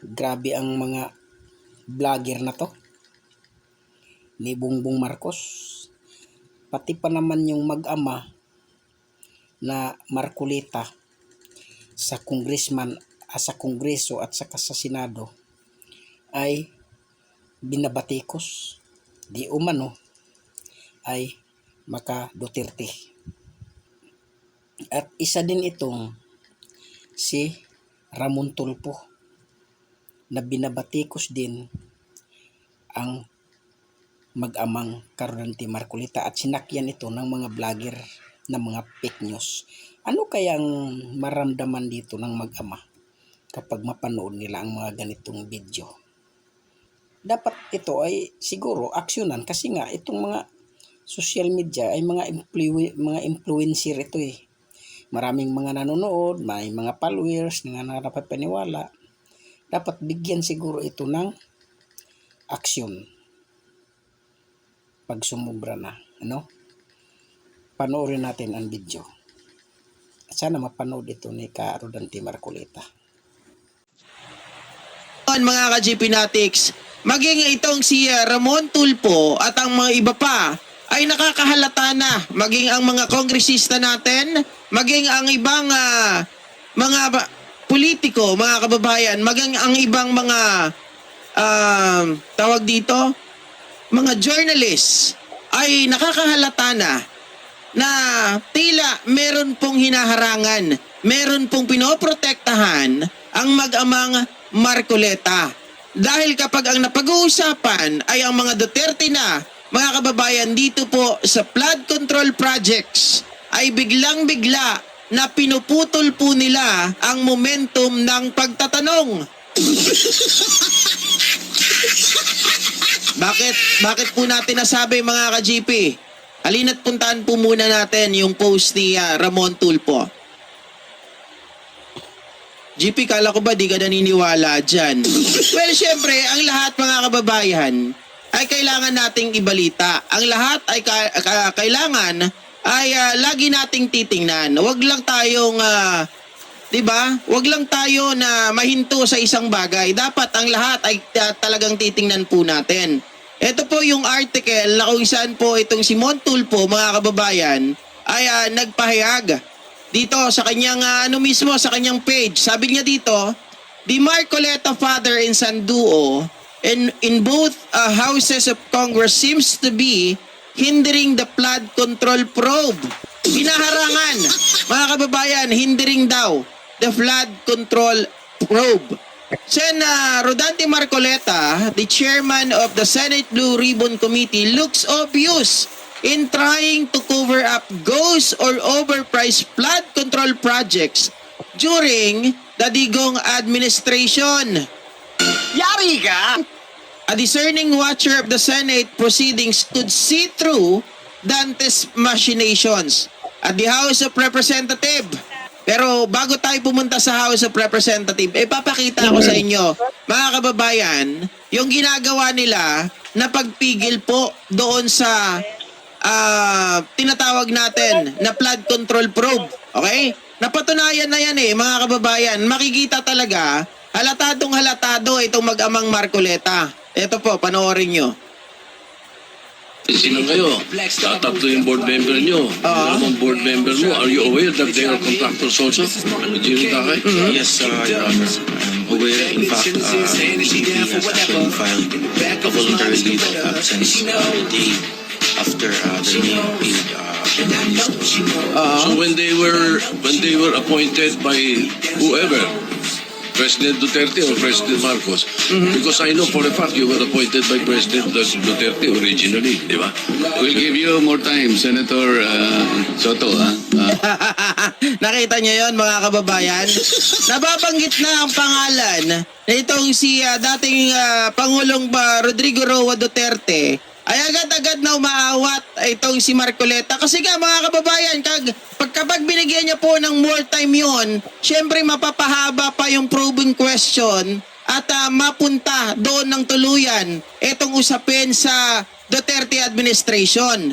Grabe ang mga vlogger na to. Ni Bongbong Marcos. Pati pa naman yung mag-ama na Marcolita sa congressman ah, sa kongreso at saka sa senado ay binabatikos di umano ay maka Duterte. At isa din itong si Ramon Tulpo na binabatikos din ang mag-amang Carolante Marcolita at sinakyan ito ng mga vlogger na mga fake news. Ano kayang maramdaman dito ng mag-ama kapag mapanood nila ang mga ganitong video? Dapat ito ay siguro aksyonan kasi nga itong mga social media ay mga influ- mga influencer ito eh. Maraming mga nanonood, may mga followers na napapaniwala. Dapat bigyan siguro ito ng aksyon pag sumubra na, ano? Panoorin natin ang video. At sana mapanood ito ni Ka Rodante Marcoleta. Mga ka-GP Natics, maging itong si uh, Ramon Tulpo at ang mga iba pa ay nakakahalata na maging ang mga kongresista natin, maging ang ibang ah, mga politiko, mga kababayan, maging ang ibang mga ah, tawag dito, mga journalists ay nakakahalata na na tila meron pong hinaharangan, meron pong pinoprotektahan ang mag-amang Marcoleta. Dahil kapag ang napag-uusapan ay ang mga Duterte na, mga kababayan, dito po sa flood control projects ay biglang-bigla na pinuputol po nila ang momentum ng pagtatanong. Bakit? Bakit po natin nasabi mga ka-GP? Halina't puntahan po muna natin yung post ni ah, Ramon Tulpo. GP, kala ko ba di ka naniniwala dyan? well, syempre, ang lahat mga kababayan ay kailangan nating ibalita. Ang lahat ay ka- ka- kailangan ay ah, lagi nating titingnan. Huwag lang tayong ah, 'di ba? Huwag lang tayo na mahinto sa isang bagay. Dapat ang lahat ay ah, talagang titingnan po natin. Ito po yung article na kung saan po itong si Montulpo, mga kababayan, ay ah, nagpahayag dito sa kanyang ah, ano mismo sa kanyang page. Sabi niya dito, the Marcoleta father and son duo in in both uh, houses of Congress seems to be hindering the flood control probe. Hinaharangan, mga kababayan, hindering daw the flood control probe. Sen uh, Rodante Marcoleta, the chairman of the Senate Blue Ribbon Committee, looks obvious in trying to cover up ghost or overpriced flood control projects during the Digong administration. Yari ka! A discerning watcher of the Senate proceedings could see through Dante's machinations at the House of Representatives. Pero bago tayo pumunta sa House of Representatives, eh papakita ko sa inyo, mga kababayan, yung ginagawa nila na pagpigil po doon sa ah, tinatawag natin na flood control probe. Okay? Napatunayan na yan eh, mga kababayan. Makikita talaga, halatadong halatado itong mag-amang Marcoleta. Ito po, panoorin nyo. Sino kayo? Tatatlo yung board member nyo. Ah. Ano board member mo? Are you aware that they are contractors also? Ano Jimmy Takay? Yes, uh. I'm aware, in fact, uh, CP has actually filed a voluntary leave of absence uh, the day after uh, the name paid uh, released. So when they were when they were appointed by whoever, President Duterte or President Marcos, because I know for a fact you were appointed by President Duterte originally, di ba? We'll give you more time, Senator uh, Soto. ah. Ah, Nakita niyo yon mga kababayan? Nababanggit na ang pangalan na itong si ah, dating ah, Pangulong ba Rodrigo Roa Duterte ay agad-agad na umaawat itong si Marcoleta. Kasi nga mga kababayan, kag, pag, kapag binigyan niya po ng more time yon, syempre mapapahaba pa yung probing question at ah, mapunta doon ng tuluyan itong usapin sa Duterte administration.